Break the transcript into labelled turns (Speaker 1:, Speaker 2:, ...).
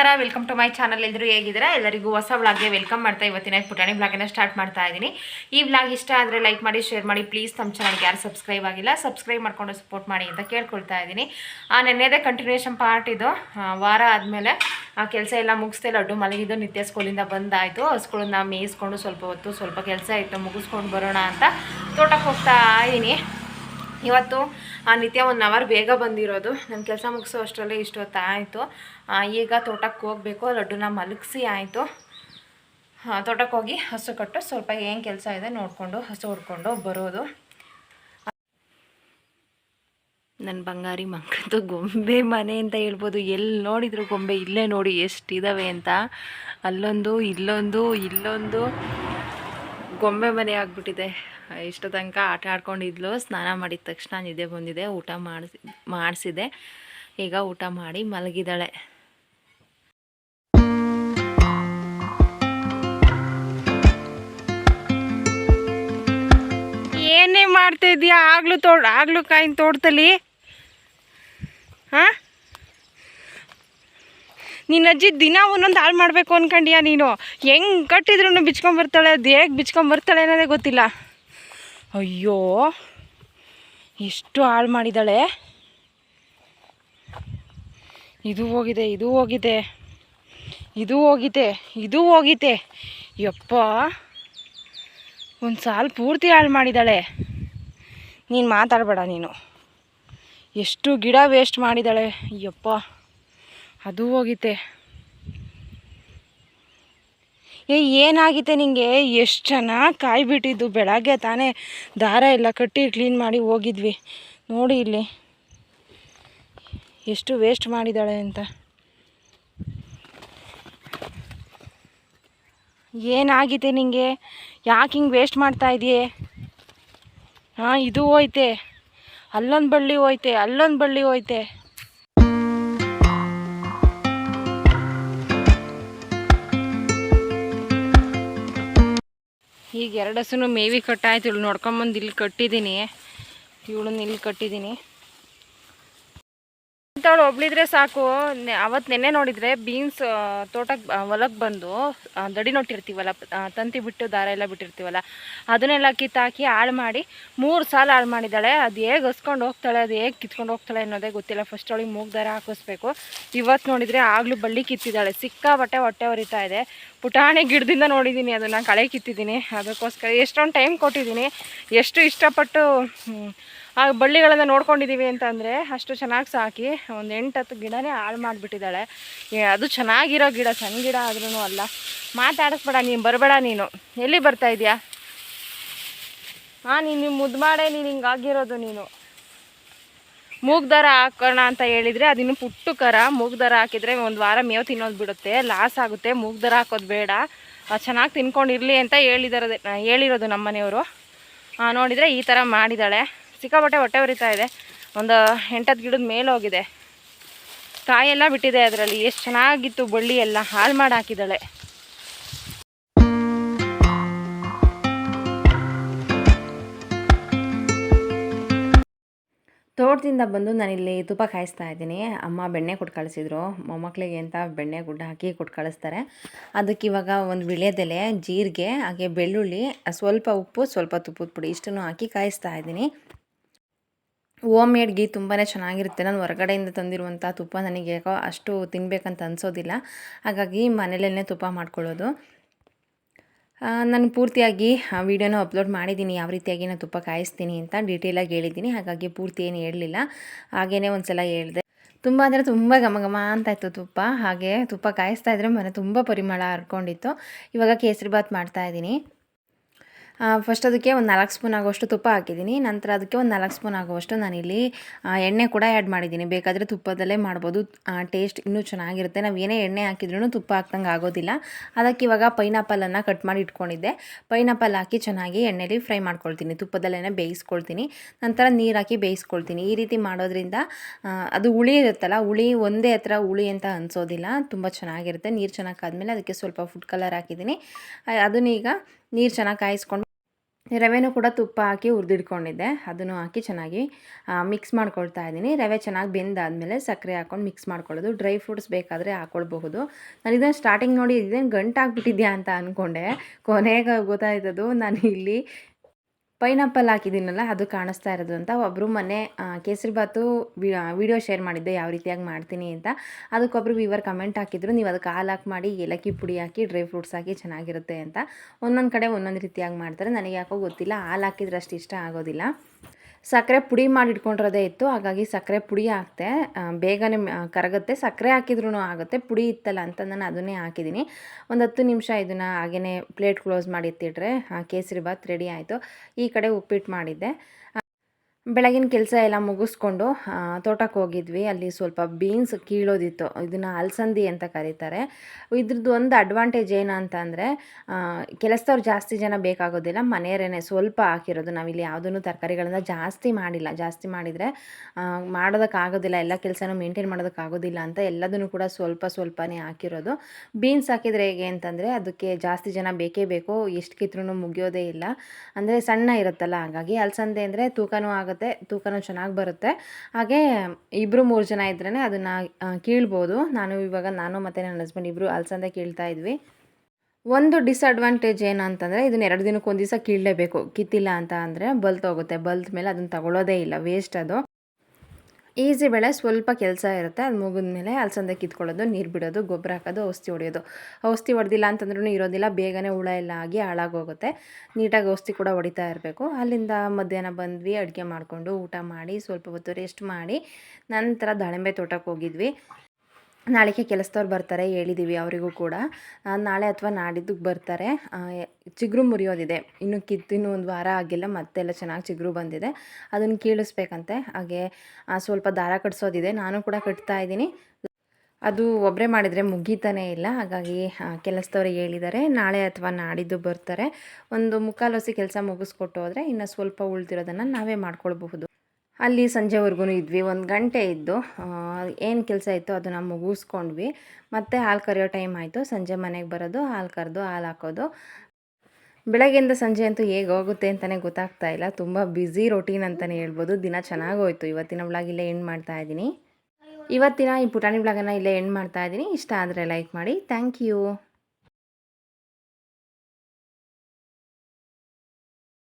Speaker 1: ನಮಸ್ಕಾರ welcome to my channel ಎಲ್ಲರೂ ಹೇಗಿದ್ದೀರಾ? ಎಲ್ಲರಿಗೂ ಹೊಸ ವ್ಲಾಗ್ಗೆ ವೆಲ್ಕಮ್ ಮಾಡ್ತಾ ಇವತ್ತಿನ ಪುಟಾಣಿ ವ್ಲಾಗನ್ನ ಸ್ಟಾರ್ಟ್ ಮಾಡ್ತಾ ಇದ್ದೀನಿ. ಈ ವ್ಲಾಗ್ ಇಷ್ಟ ಆದರೆ ಲೈಕ್ ಮಾಡಿ ಶೇರ್ ಮಾಡಿ. ಪ್ಲೀಸ್ ನಮ್ಮ ಚಾನಲ್ಗೆ ಯಾರು ಸಬ್ಸ್ಕ್ರೈಬ್ ಆಗಿಲ್ಲ ಸಬ್ಸ್ಕ್ರೈಬ್ ಮಾಡಿಕೊಂಡು ಸಪೋರ್ಟ್ ಮಾಡಿ ಅಂತ ಕೇಳ್ಕೊಳ್ತಾ ಇದ್ದೀನಿ. ಆ, ನೆನ್ನೆದೇ ಕಂಟಿನ್ಯೂಷನ್ ಪಾರ್ಟ್ ಇದು. ವಾರ ಆದಮೇಲೆ, ಆ, ಕೆಲಸ ಎಲ್ಲ ಮುಗಿಸ್ದೆ ಲಡ್ಡು ಮಲಗಿದ್ದು ನಿತ್ಯ ಸ್ಕೂಲಿಂದ ಬಂದಾಯಿತು. ಹಸ್ಗಳನ್ನ ಮೇಯಿಸ್ಕೊಂಡು ಸ್ವಲ್ಪ ಹೊತ್ತು ಸ್ವಲ್ಪ ಕೆಲಸ ಇತ್ತು, ಮುಗಿಸ್ಕೊಂಡು ಬರೋಣ ಅಂತ ತೋಟಕ್ಕೆ ಹೋಗ್ತಾ ಇದ್ದೀನಿ. ಇವತ್ತು, ಆ, ನಿತ್ಯ ಒನ್ ಅವರ್ ಬೇಗ ಬಂದಿರೋದು. ನನ್ನ ಕೆಲಸ ಮುಗಿಸೋ ಅಷ್ಟರಲ್ಲೇ ಇಷ್ಟೊತ್ತು ಆಯಿತು. ಈಗ ತೋಟಕ್ಕೆ ಹೋಗಬೇಕು, ಲಡ್ಡುನ ಮಲಗಿಸಿ ಆಯಿತು. ತೋಟಕ್ಕೆ ಹೋಗಿ ಹಸು ಕಟ್ಟು, ಸ್ವಲ್ಪ ಏನು ಕೆಲಸ ಇದೆ ನೋಡಿಕೊಂಡು, ಹಸು ಹೊಡ್ಕೊಂಡು ಬರೋದು. ನನ್ನ ಬಂಗಾರಿ ಮಕ್ಕಳದ್ದು ಗೊಂಬೆ ಮನೆ ಅಂತ ಹೇಳ್ಬೋದು. ಎಲ್ಲಿ ನೋಡಿದ್ರು ಗೊಂಬೆ ಇಲ್ಲೇ ನೋಡಿ ಎಷ್ಟಿದ್ದಾವೆ ಅಂತ. ಅಲ್ಲೊಂದು, ಇಲ್ಲೊಂದು ಇಲ್ಲೊಂದು. ಗೊಂಬೆ ಮನೆ ಆಗಿಬಿಟ್ಟಿದೆ. ಇಷ್ಟು ತನಕ ಆಟ ಆಡ್ಕೊಂಡಿದ್ಲು. ಸ್ನಾನ ಮಾಡಿದ ತಕ್ಷಣ ನಿದ್ದೆ ಬಂದಿದೆ. ಊಟ ಮಾಡಿಸಿ, ಮಾಡಿಸಿದೆ. ಈಗ ಊಟ ಮಾಡಿ ಮಲಗಿದ್ದಾಳೆ. ಏನೇ ಮಾಡ್ತಾ ಇದೀಯಾ? ಆಗ್ಲೂ ತೋಡ್ ಆಗ್ಲೂ ಕಾಯಿನ ತೋಟದಲ್ಲಿ. ಹಾಂ? ನಿನ್ನ ಅಜ್ಜಿ ದಿನ ಒಂದೊಂದು ಹಾಳು ಮಾಡಬೇಕು ಅನ್ಕಂಡ್ಯಾ ನೀನು? ಹೆಂಗೆ ಕಟ್ಟಿದ್ರು ಬಿಚ್ಕೊಂಬರ್ತಾಳೆ ಅದು ಹೇಗೆ ಬಿಚ್ಕೊಂಬರ್ತಾಳೆ ಅನ್ನೋದೇ ಗೊತ್ತಿಲ್ಲ. ಅಯ್ಯೋ, ಎಷ್ಟು ಹಾಳು ಮಾಡಿದ್ದಾಳೆ ಇದು ಹೋಗಿದೆ ಇದು ಹೋಗಿದೆ ಇದು ಹೋಗಿದೆ ಇದು ಹೋಗಿದೆ. ಯಪ್ಪ, ಒಂದು ಸಾಲು ಪೂರ್ತಿ ಹಾಳು ಮಾಡಿದ್ದಾಳೆ ನೀನು ಮಾತಾಡಬೇಡ ನೀನು. ಎಷ್ಟು ಗಿಡ ವೇಸ್ಟ್ ಮಾಡಿದ್ದಾಳೆ ಯಪ್ಪ. ಅದು ಹೋಗಿತ್ತೆ ಏ ಏನಾಗಿದೆ ನಿಂಗೆ? ಎಷ್ಟು ಚೆನ್ನಾಗಿ ಕಾಯಿ ಬಿಟ್ಟಿದ್ದು ಬೆಳಗ್ಗೆ ತಾನೇ ದಾರ ಎಲ್ಲ ಕಟ್ಟಿ ಕ್ಲೀನ್ ಮಾಡಿ ಹೋಗಿದ್ವಿ. ನೋಡಿ ಇಲ್ಲಿ. ಎಷ್ಟು ವೇಸ್ಟ್ ಮಾಡಿದ್ದಾಳೆ ಅಂತ. ಏನಾಗಿದೆ ನಿಂಗೆ? ಯಾಕೆ ಹಿಂಗೆ ವೇಸ್ಟ್ ಮಾಡ್ತಾ ಇದೆಯೇ ಹಾಂ, ಇದು ಹೋಯ್ತೆ. ಅಲ್ಲೊಂದು ಬಳ್ಳಿ ಹೋಯ್ತೆ, ಅಲ್ಲೊಂದು ಬಳ್ಳಿ ಹೋಯ್ತೆ. ಈಗ ಎರಡು ಹಸುನು ಮೇವಿ ಕಟ್ಟಾಯ್ತು. ಇವಳು ನೋಡ್ಕೊಂಬಂದು ಇಲ್ಲಿ ಕಟ್ಟಿದ್ದೀನಿ. ಇವಳನ್ನ ಇಲ್ಲಿ ಕಟ್ಟಿದ್ದೀನಿ. ಅವಳು ಒಬ್ಳಿದ್ರೆ ಸಾಕು. ಅವತ್ತು ನೆನ್ನೆ ನೋಡಿದರೆ ಬೀನ್ಸ್ ತೋಟಕ್ಕೆ ಹೊಲಕ್ಕೆ ಬಂದು ದಡಿ ನೋಟಿರ್ತೀವಲ್ಲ ತಂತಿ ಬಿಟ್ಟು ದಾರ ಎಲ್ಲ ಬಿಟ್ಟಿರ್ತೀವಲ್ಲ, ಅದನ್ನೆಲ್ಲ ಕಿತ್ತಾಕಿ ಹಾಳು ಮಾಡಿ ಮೂರು ಸಾಲ ಹಾಳು ಮಾಡಿದ್ದಾಳೆ. ಅದು ಹೇಗೆ ಹಸ್ಕೊಂಡು ಹೋಗ್ತಾಳೆ, ಅದು ಹೇಗೆ ಕಿತ್ಕೊಂಡು ಹೋಗ್ತಾಳೆ ಅನ್ನೋದೇ ಗೊತ್ತಿಲ್ಲ. ಫಸ್ಟ್ ಅವಳಿಗೆ ಮೂಗ್ ದಾರ ಹಾಕಿಸ್ಬೇಕು. ಇವತ್ತು ನೋಡಿದರೆ ಆಗಲೂ ಬಳ್ಳಿ ಕಿತ್ತಿದ್ದಾಳೆ. ಸಿಕ್ಕಾಬಟ್ಟೆ ಹೊಟ್ಟೆ ಹೊರಿತಾ ಇದೆ. ಪುಟಾಣಿ ಗಿಡದಿಂದ ನೋಡಿದ್ದೀನಿ ಅದನ್ನು ಕಳೆ ಕಿತ್ತಿದ್ದೀನಿ ಅದಕ್ಕೋಸ್ಕರ ಎಷ್ಟೊಂದು ಟೈಮ್ ಕೊಟ್ಟಿದ್ದೀನಿ ಎಷ್ಟು ಇಷ್ಟಪಟ್ಟು ಆ ಬಳ್ಳಿಗಳನ್ನು ನೋಡ್ಕೊಂಡಿದ್ದೀವಿ ಅಂತಂದರೆ ಅಷ್ಟು ಚೆನ್ನಾಗಿ ಸಾಕಿ ಒಂದು ಎಂಟು ಹತ್ತು ಗಿಡನೇ ಹಾಳು ಮಾಡಿಬಿಟ್ಟಿದ್ದಾಳೆ. ಅದು ಚೆನ್ನಾಗಿರೋ ಗಿಡ, ಸಣ್ಣ ಗಿಡ ಆದ್ರೂ ಅಲ್ಲ. ಮಾತಾಡಿಸ್ಬೇಡ, ನೀನು ಬರಬೇಡ ನೀನು. ಎಲ್ಲಿ ಬರ್ತಾ ಇದೆಯಾ? ಹಾಂ ನೀನು ಮುದ್ದು ನೀನು ಹಿಂಗಾಗಿರೋದು ನೀನು. ಮೂಗ್ ದಾರ ಹಾಕೋಣ ಅಂತ ಹೇಳಿದರೆ ಅದಿನ್ನು ಪುಟ್ಟು ಕರ. ಮೂಗ್ ದರ ಹಾಕಿದರೆ ಒಂದು ವಾರ ಮೇವು ತಿನ್ನೋದು ಬಿಡುತ್ತೆ. ಲಾಸ್ ಆಗುತ್ತೆ. ಮೂಗ್ ದರ ಹಾಕೋದು ಬೇಡ. ಚೆನ್ನಾಗಿ ತಿನ್ಕೊಂಡಿರಲಿ ಅಂತ ಹೇಳಿದಾರೆ ಹೇಳಿರೋದು ನಮ್ಮ ಮನೆಯವರು ನೋಡಿದರೆ ಈ ಥರ ಮಾಡಿದ್ದಾಳೆ. ಸಿಕ್ಕಾಪಟ್ಟೆ ಹೊಟ್ಟೆ ಉರಿತಾ ಇದೆ. ಒಂದು ಎಂಟತ್ತು ಗಿಡದ ಮೇಲೆ ಹೋಗಿದೆ. ಕಾಯೆಲ್ಲ ಬಿಟ್ಟಿದೆ ಅದರಲ್ಲಿ. ಎಷ್ಟು ಚೆನ್ನಾಗಿತ್ತು ಬಳ್ಳಿ ಎಲ್ಲ. ಹಾಳು ಮಾಡಿ ಹಾಕಿದ್ದಾಳೆ. ತೋಟದಿಂದ ಬಂದು ನಾನಿಲ್ಲಿ ತುಪ್ಪ ಕಾಯಿಸ್ತಾ ಇದ್ದೀನಿ. ಅಮ್ಮ ಬೆಣ್ಣೆ ಕೊಟ್ಟು ಕಳಿಸಿದ್ರು. ಮೊಮ್ಮಕ್ಕಳಿಗೆ ಅಂತ ಬೆಣ್ಣೆ ಗುಡ್ಡ ಹಾಕಿ ಕೊಟ್ಟು ಕಳಿಸ್ತಾರೆ. ಅದಕ್ಕೆ ಇವಾಗ ಒಂದು ವಿಳ್ಯದೆಲೆ ಜೀರಿಗೆ, ಹಾಗೆ ಬೆಳ್ಳುಳ್ಳಿ, ಸ್ವಲ್ಪ ಉಪ್ಪು, ಸ್ವಲ್ಪ ತುಪ್ಪದ ಪುಡಿ ಇಷ್ಟನ್ನು ಹಾಕಿ ಕಾಯಿಸ್ತಾ ಇದ್ದೀನಿ. ಓಮ್ ಮೇಡ್ ಗೀ ತುಂಬಾ ಚೆನ್ನಾಗಿರುತ್ತೆ. ನಾನು ಹೊರಗಡೆಯಿಂದ ತಂದಿರುವಂಥ ತುಪ್ಪ ನನಗೆ ಯಾಕೋ ಅಷ್ಟು ತಿನ್ನಬೇಕಂತ ಅನಿಸೋದಿಲ್ಲ. ಹಾಗಾಗಿ ಮನೇಲೇ ತುಪ್ಪ ಮಾಡ್ಕೊಳ್ಳೋದು. ನಾನು ಪೂರ್ತಿಯಾಗಿ ಆ ವಿಡಿಯೋನ ಅಪ್ಲೋಡ್ ಮಾಡಿದ್ದೀನಿ ಯಾವ ರೀತಿಯಾಗಿ ನಾನು ತುಪ್ಪ ಕಾಯಿಸ್ತೀನಿ ಅಂತ ಡೀಟೇಲಾಗಿ ಹೇಳಿದ್ದೀನಿ ಹಾಗಾಗಿ ಪೂರ್ತಿ ಏನು ಹೇಳಲಿಲ್ಲ. ಹಾಗೇ ಒಂದು ಸಲ ಹೇಳಿದೆ. ತುಂಬ ಅಂದರೆ ತುಂಬ ಘಮ ಘಮ ಅಂತ ಇತ್ತು ತುಪ್ಪ. ಹಾಗೆ ತುಪ್ಪ ಕಾಯಿಸ್ತಾ ಇದ್ರೆ ಮನೆ ತುಂಬ ಪರಿಮಳ ಹರ್ಕೊಂಡಿತ್ತು. ಇವಾಗ ಕೇಸರಿ ಬಾತ್ ಮಾಡ್ತಾ ಇದ್ದೀನಿ ಫಸ್ಟ್ ಅದಕ್ಕೆ ಒಂದು ನಾಲ್ಕು ಸ್ಪೂನ್ ಆಗುವಷ್ಟು ತುಪ್ಪ ಹಾಕಿದ್ದೀನಿ ನಂತರ ಅದಕ್ಕೆ ಒಂದು ನಾಲ್ಕು ಸ್ಪೂನ್ ಆಗುವಷ್ಟು ನಾನಿಲ್ಲಿ ಎಣ್ಣೆ ಕೂಡ ಆ್ಯಡ್ ಮಾಡಿದ್ದೀನಿ ಬೇಕಾದರೆ ತುಪ್ಪದಲ್ಲೇ ಮಾಡ್ಬೋದು. ಟೇಸ್ಟ್ ಇನ್ನೂ ಚೆನ್ನಾಗಿರುತ್ತೆ. ನಾವು ಏನೇ ಎಣ್ಣೆ ಹಾಕಿದ್ರೂ ತುಪ್ಪ ಹಾಕ್ದಂಗೆ ಆಗೋದಿಲ್ಲ. ಅದಕ್ಕೆ ಇವಾಗ ಪೈನಾಪಲನ್ನು ಕಟ್ ಮಾಡಿ ಇಟ್ಕೊಂಡಿದ್ದೆ. ಪೈನಾಪಲ್ ಹಾಕಿ ಚೆನ್ನಾಗಿ ಎಣ್ಣೆಲಿ ಫ್ರೈ ಮಾಡ್ಕೊಳ್ತೀನಿ. ತುಪ್ಪದಲ್ಲೇ ಬೇಯಿಸ್ಕೊಳ್ತೀನಿ. ನಂತರ ನೀರು ಹಾಕಿ ಬೇಯಿಸ್ಕೊಳ್ತೀನಿ. ಈ ರೀತಿ ಮಾಡೋದ್ರಿಂದ ಅದು ಹುಳಿ ಇರುತ್ತಲ್ಲ, ಹುಳಿ ಒಂದೇ ಹತ್ರ ಹುಳಿ ಅಂತ ಅನಿಸೋದಿಲ್ಲ. ತುಂಬ ಚೆನ್ನಾಗಿರುತ್ತೆ. ನೀರು ಚೆನ್ನಾಗಿ ಆದಮೇಲೆ ಅದಕ್ಕೆ ಸ್ವಲ್ಪ ಫುಡ್ ಕಲರ್ ಹಾಕಿದ್ದೀನಿ ಅದನ್ನೀಗ ನೀರು ಚೆನ್ನಾಗಿ ಕಾಯಿಸ್ಕೊಂಡು ರವೆನೂ ಕೂಡ ತುಪ್ಪ ಹಾಕಿ ಹುರಿದಿಟ್ಕೊಂಡಿದ್ದೆ ಅದನ್ನು ಹಾಕಿ ಚೆನ್ನಾಗಿ ಮಿಕ್ಸ್ ಮಾಡ್ಕೊಳ್ತಾ ಇದ್ದೀನಿ. ರವೆ ಚೆನ್ನಾಗಿ ಬೆಂದಾದಮೇಲೆ ಸಕ್ಕರೆ ಹಾಕ್ಕೊಂಡು ಮಿಕ್ಸ್ ಮಾಡ್ಕೊಳ್ಳೋದು. ಡ್ರೈ ಫ್ರೂಟ್ಸ್ ಬೇಕಾದರೆ ಹಾಕ್ಕೊಳ್ಬಹುದು ನಾನು ಇದನ್ನು ಸ್ಟಾರ್ಟಿಂಗ್ ನೋಡಿ ಇದೇನು ಗಂಟಾಗ್ಬಿಟ್ಟಿದ್ಯಾ ಅಂತ ಅಂದ್ಕೊಂಡೆ ಕೊನೆಗೆ ಗೊತ್ತಾಯ್ತದು, ನಾನು ಇಲ್ಲಿ ಪೈನಾಪಲ್ ಹಾಕಿದ್ದೀನಲ್ಲ, ಅದು ಕಾಣಿಸ್ತಾ ಇರೋದು ಅಂತ. ಒಬ್ಬರು ಮೊನ್ನೆ ಕೇಸರಿ ಬಾತು ವಿಡಿಯೋ ಶೇರ್ ಮಾಡಿದ್ದೆ, ಯಾವ ರೀತಿಯಾಗಿ ಮಾಡ್ತೀನಿ ಅಂತ. ಅದಕ್ಕೊಬ್ಬರು ವಿವರ್ ಕಮೆಂಟ್ ಹಾಕಿದ್ರು, ನೀವು ಅದಕ್ಕೆ ಹಾಲು ಹಾಕಿ ಮಾಡಿ, ಏಲಕ್ಕಿ ಪುಡಿ ಹಾಕಿ ಡ್ರೈ ಫ್ರೂಟ್ಸ್ ಹಾಕಿ ಚೆನ್ನಾಗಿರುತ್ತೆ ಅಂತ. ಒಂದೊಂದು ಕಡೆ ಒಂದೊಂದು ರೀತಿಯಾಗಿ ಮಾಡ್ತಾರೆ. ನನಗೆ ಯಾಕೋ ಗೊತ್ತಿಲ್ಲ, ಹಾಲು ಹಾಕಿದ್ರೆ ಅಷ್ಟು ಇಷ್ಟ ಆಗೋದಿಲ್ಲ. ಸಕ್ಕರೆ ಪುಡಿ ಮಾಡಿ ಇಟ್ಕೊಂಡಿರೋದೇ ಇತ್ತು, ಹಾಗಾಗಿ ಸಕ್ಕರೆ ಪುಡಿ ಹಾಕ್ತೆ. ಬೇಗನೆ ಕರಗುತ್ತೆ. ಸಕ್ಕರೆ ಹಾಕಿದ್ರೂ ಆಗುತ್ತೆ, ಪುಡಿ ಇತ್ತಲ್ಲ ಅಂತ ನಾನು ಅದನ್ನೇ ಹಾಕಿದ್ದೀನಿ ಒಂದು ಹತ್ತು ನಿಮಿಷ ಇದನ್ನು ಹಾಗೆಯೇ ಪ್ಲೇಟ್ ಕ್ಲೋಸ್ ಮಾಡಿ ಎತ್ತಿಟ್ರೆ ಕೇಸರಿ ಬಾತ್ ರೆಡಿ ಆಯಿತು. ಈ ಕಡೆ ಉಪ್ಪಿಟ್ಟು ಮಾಡಿದ್ದೆ. ಬೆಳಗಿನ ಕೆಲಸ ಎಲ್ಲ ಮುಗಿಸ್ಕೊಂಡು ತೋಟಕ್ಕೆ ಹೋಗಿದ್ವಿ. ಅಲ್ಲಿ ಸ್ವಲ್ಪ ಬೀನ್ಸ್ ಕೀಳೋದಿತ್ತು. ಇದನ್ನು ಅಲಸಂದಿ ಅಂತ ಕರೀತಾರೆ. ಇದ್ರದ್ದು ಒಂದು ಅಡ್ವಾಂಟೇಜ್ ಏನು ಅಂತ ಅಂದರೆ ಕೆಲಸದವ್ರು ಜಾಸ್ತಿ ಜನ ಬೇಕಾಗೋದಿಲ್ಲ. ಮನೆಯವರೇ ಸ್ವಲ್ಪ ಹಾಕಿರೋದು. ನಾವಿಲ್ಲಿ ಯಾವುದನ್ನು ತರಕಾರಿಗಳನ್ನ ಜಾಸ್ತಿ ಮಾಡಿಲ್ಲ. ಜಾಸ್ತಿ ಮಾಡಿದರೆ ಮಾಡೋದಕ್ಕಾಗೋದಿಲ್ಲ. ಎಲ್ಲ ಕೆಲಸನೂ ಮೇಂಟೈನ್ ಮಾಡೋದಕ್ಕಾಗೋದಿಲ್ಲ ಅಂತ ಎಲ್ಲದನ್ನು ಕೂಡ ಸ್ವಲ್ಪ ಸ್ವಲ್ಪನೇ ಹಾಕಿರೋದು. ಬೀನ್ಸ್ ಹಾಕಿದರೆ ಹೇಗೆ ಅಂತಂದರೆ, ಅದಕ್ಕೆ ಜಾಸ್ತಿ ಜನ ಬೇಕೇ ಬೇಕು. ಎಷ್ಟು ಕಿತ್ರೂ ಮುಗಿಯೋದೇ ಇಲ್ಲ. ಅಂದರೆ ಸಣ್ಣ ಇರುತ್ತಲ್ಲ, ಹಾಗಾಗಿ ಅಲಸಂದೆ ಅಂದರೆ ತೂಕನೂ ಆಗುತ್ತೆ. ತೂಕನೂ ಚೆನ್ನಾಗಿ ಬರುತ್ತೆ. ಹಾಗೆ ಇಬ್ಬರು ಮೂರು ಜನ ಇದ್ರೇ ಅದನ್ನು ಕೀಳ್ಬೋದು. ನಾನು ಇವಾಗ, ನಾನು ಮತ್ತು ನನ್ನ ಹಸ್ಬೆಂಡ್ ಇಬ್ಬರು ಅಲ್ಸಂದೆ ಕೀಳ್ತಾ ಇದ್ವಿ. ಒಂದು ಡಿಸ್ಅಡ್ವಾಂಟೇಜ್ ಏನು ಅಂತಂದರೆ ಇದನ್ನ ಎರಡು ದಿನಕ್ಕೆ ಒಂದು ದಿವಸ ಕೀಳಲೇಬೇಕು. ಕಿತ್ತಿಲ್ಲ ಅಂತ ಅಂದರೆ ಬಲ್ತೋಗುತ್ತೆ ಬಲ್ತ್ ಮೇಲೆ ಅದನ್ನು ತಗೊಳ್ಳೋದೇ ಇಲ್ಲ ವೇಸ್ಟ್ ಅದು. ಈಸಿ ಬೆಳೆ ಸ್ವಲ್ಪ ಕೆಲಸ ಇರುತ್ತೆ. ಅದು ಮುಗಿದ್ಮೇಲೆ ಅಲಸಂದೆ ಕಿತ್ಕೊಳ್ಳೋದು, ನೀರು ಬಿಡೋದು, ಗೊಬ್ಬರ ಹಾಕೋದು, ಔಷಧಿ ಹೊಡೆಯೋದು. ಔಷಧಿ ಹೊಡೆದಿಲ್ಲ ಅಂತಂದ್ರೂ ಇರೋದಿಲ್ಲ, ಬೇಗನೆ ಹುಳ ಎಲ್ಲ ಆಗಿ ಹಾಳಾಗೋಗುತ್ತೆ. ನೀಟಾಗಿ ಔಷಧಿ ಕೂಡ ಹೊಡಿತಾ ಇರಬೇಕು. ಅಲ್ಲಿಂದ ಮಧ್ಯಾಹ್ನ ಬಂದ್ವಿ, ಅಡುಗೆ ಮಾಡಿಕೊಂಡು ಊಟ ಮಾಡಿ, ಸ್ವಲ್ಪ ಹೊತ್ತು ರೆಸ್ಟ್ ಮಾಡಿ, ನಂತರ ದಾಳಿಂಬೆ ತೋಟಕ್ಕೆ ಹೋಗಿದ್ವಿ. ನಾಳೆಗೆ ಕೆಲಸದವ್ರು ಬರ್ತಾರೆ ಹೇಳಿದ್ದೀವಿ ಅವರಿಗೂ ಕೂಡ. ನಾಳೆ ಅಥವಾ ನಾಡಿದ್ದಕ್ಕೆ ಬರ್ತಾರೆ. ಚಿಗುರು ಮುರಿಯೋದಿದೆ. ಇನ್ನು ಕಿತ್ತು, ಇನ್ನೂ ಒಂದು ವಾರ ಆಗಿಲ್ಲ, ಮತ್ತೆಲ್ಲ ಚೆನ್ನಾಗಿ ಚಿಗುರು ಬಂದಿದೆ. ಅದನ್ನು ಕೀಳಿಸ್ಬೇಕಂತೆ. ಹಾಗೆ ಸ್ವಲ್ಪ ದಾರ ಕಟ್ಸೋದಿದೆ. ನಾನು ಕೂಡ ಕಟ್ತಾ ಇದ್ದೀನಿ. ಅದು ಒಬ್ಬರೇ ಮಾಡಿದರೆ ಮುಗೀತಾನೇ ಇಲ್ಲ. ಹಾಗಾಗಿ ಕೆಲಸದವ್ರು ಹೇಳಿದ್ದಾರೆ. ನಾಳೆ ಅಥವಾ ನಾಡಿದ್ದು ಬರ್ತಾರೆ. ಒಂದು ಮುಕ್ಕಾಲುಸಿ ಕೆಲಸ ಮುಗಿಸ್ಕೊಟ್ಟು ಹೋದರೆ ಇನ್ನು ಸ್ವಲ್ಪ ಉಳಿದಿರೋದನ್ನು ನಾವೇ ಮಾಡ್ಕೊಳ್ಬಹುದು. ಅಲ್ಲಿ ಸಂಜೆವರೆಗೂ ಇದ್ವಿ, ಒಂದು ಗಂಟೆ ಇದ್ದು ಏನು ಕೆಲಸ ಇತ್ತು ಅದನ್ನು ಮುಗಿಸ್ಕೊಂಡ್ವಿ. ಮತ್ತೆ ಹಾಲು ಕರೆಯೋ ಟೈಮ್ ಆಯಿತು, ಸಂಜೆ ಮನೆಗೆ ಬರೋದು, ಹಾಲು ಕರೆದು, ಹಾಲು ಹಾಕೋದು. ಬೆಳಗ್ಗೆಯಿಂದ ಸಂಜೆ ಅಂತೂ ಹೇಗೆ ಹೋಗುತ್ತೆ ಅಂತಲೇ ಗೊತ್ತಾಗ್ತಾ ಇಲ್ಲ. ತುಂಬ ಬ್ಯುಸಿ ರೊಟೀನ್ ಅಂತಲೇ ಹೇಳ್ಬೋದು. ದಿನ ಚೆನ್ನಾಗಿ ಹೋಯ್ತು. ಇವತ್ತಿನ ಬ್ಲಾಗ್ ಇಲ್ಲೇ ಎಂಡ್ ಮಾಡ್ತಾ ಇದ್ದೀನಿ ಇವತ್ತಿನ ಈ ಪುಟಾಣಿ ಬ್ಲಾಗನ್ನು ಇಲ್ಲೇ ಎಂಡ್ ಮಾಡ್ತಾ ಇದ್ದೀನಿ ಇಷ್ಟ ಆದರೆ ಲೈಕ್ ಮಾಡಿ. Thank you